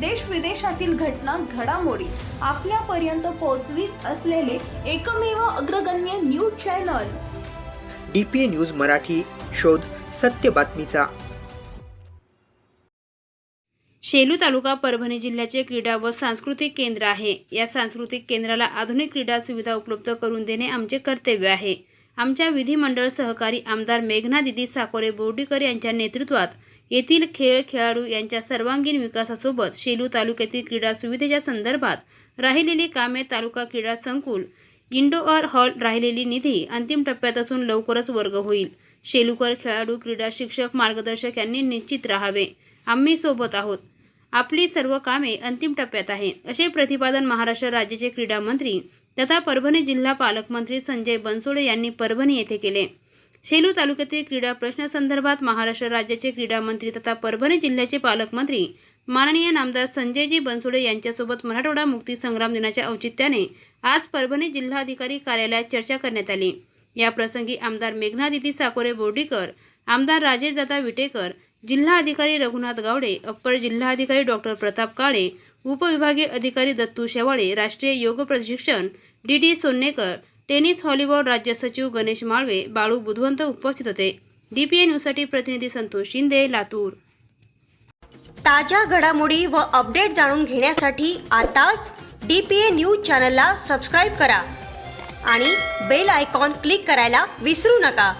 देश विदेशातील घटना घडामोडी आपल्यापर्यंत पोहोचवीत असलेले एकमेव अग्रगण्य news channel. D P A news Marathi शोध सत्य बातमीचा. शेलू तालुका परभणी जिल्ह्याचे क्रीडा व सांस्कृतिक केंद्र आहे. या सांस्कृतिक केंद्राला आधुनिक क्रीडा सुविधा उपलब्ध करून देणे आमचे कर्तव्य आहे. आमच्या विधिमंडळ सहकारी आमदार मेघना दिदी साकोरे बोर्डीकर यांच्या नेतृत्वात येथील खेळ खेळाडू यांच्या सर्वांगीण विकासासोबत शेलू तालुक्यातील क्रीडा सुविधेच्या संदर्भात राहिलेली कामे तालुका क्रीडा संकुल इंडोअर हॉल राहिलेली निधी अंतिम टप्प्यात असून लवकरच वर्ग होईल. शेलूकर खेळाडू क्रीडा शिक्षक मार्गदर्शक यांनी निश्चित राहावे. आम्ही सोबत आहोत. आपली सर्व कामे अंतिम टप्प्यात आहे. असे प्रतिपादन महाराष्ट्र राज्याचे क्रीडा मंत्री तथा परभणी जिल्हा पालकमंत्री संजय बनसोडे यांनी परभणी येथे केले. शेलू तालुक्यातील क्रीडा प्रश्नासंदर्भात महाराष्ट्र राज्याचे क्रीडा मंत्री तथा परभणी जिल्ह्याचे पालकमंत्री माननीय नामदार संजयजी बनसोडे यांच्यासोबत मराठवाडा मुक्ती संग्राम दिनाच्या औचित्याने आज परभणी जिल्हाधिकारी कार्यालयात चर्चा करण्यात आली. या प्रसंगी आमदार मेघनादिती साकोरे बोर्डीकर आमदार राजेश दादा विटेकर जिल्हाधिकारी रघुनाथ गावडे अप्पर जिल्हाधिकारी डॉक्टर प्रताप काळे उपविभागीय अधिकारी दत्तू शेवाळे राष्ट्रीय योग प्रशिक्षण D D Sonnekar tennis volleyball राज्य सचिव गणेश माळवे बाळू बुधवंत उपस्थित होते. डी पी ए न्यूजसाठी प्रतिनिधी संतोष शिंदे लातूर. ताज्या घडामोडी व अपडेट जाणून घेण्यासाठी आताच डी पी ए न्यूज चॅनलला सबस्क्राईब करा आणि बेल आयकॉन क्लिक करायला विसरू नका.